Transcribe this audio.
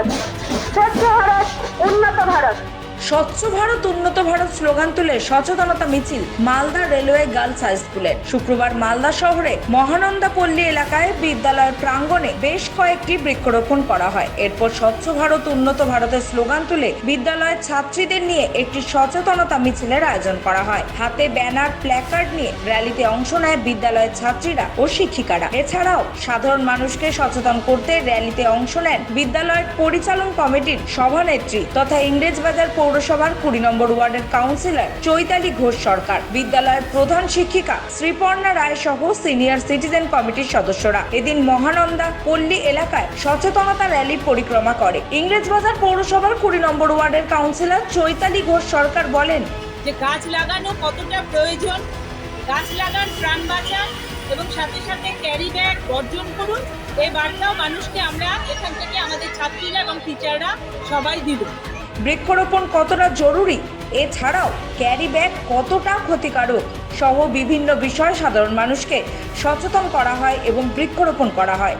भारत स्वच्छ भारत उन्नत भारत স্বচ্ছ ভারত, উন্নত ভারত স্লোগান তুলে সচেতনতা মিছিল মালদা রেলওয়ে গার্লস হাই স্কুলে। শুক্রবার মালদা শহরে মহানন্দা পল্লী এলাকায় বিদ্যালয়ের প্রাঙ্গণে বেশ কয়েকটি বৃক্ষরোপণ করা হয়। এরপর স্বচ্ছ ভারত, উন্নত ভারতের স্লোগান তুলে বিদ্যালয়ের ছাত্রীদের নিয়ে একটি সচেতনতা মিছিলের আয়োজন করা হয়। হাতে ব্যানার, প্ল্যাকার্ড নিয়ে র্যালিতে অংশ নেয় বিদ্যালয়ের ছাত্রীরা ও শিক্ষিকারা। এছাড়াও সাধারণ মানুষকে সচেতন করতে র্যালিতে অংশ নেন বিদ্যালয়ের পরিচালন কমিটির সভানেত্রী তথা ইংরেজবাজার পৌরসভার কুড়ি নম্বর ওয়ার্ডের কাউন্সিলর চৈতালি ঘোষ সরকার। বিদ্যালয়ের প্রধান শিক্ষিকা শ্রীপর্ণা রায় সহ সিনিয়র সিটিজেন কমিটির সদস্যরা। এদিন মহানন্দা পল্লী এলাকায় সচেতনতা র্যালি পরিক্রমা করে। ইংরেজবাজার পৌরসভার কুড়ি নম্বর ওয়ার্ডের কাউন্সিলর চৈতালি ঘোষ সরকার বলেন, যে গাছ লাগানো কতটা প্রয়োজন, গাছ লাগান প্রাণ বাঁচান এবং সাথে সাথে ক্যারি ব্যাগ বর্জন করুন। এই বার্তাও মানুষকে আমরা এখান থেকে আমাদের ছাত্রীরা এবং টিচাররা সবাই দিব। বৃক্ষরোপণ কতটা জরুরি? এছাড়াও ক্যারি ব্যাগ কতটা ক্ষতিকারক? সহ বিভিন্ন বিষয় সাধারণ মানুষকে সচেতন করা হয় এবং বৃক্ষরোপণ করা হয়।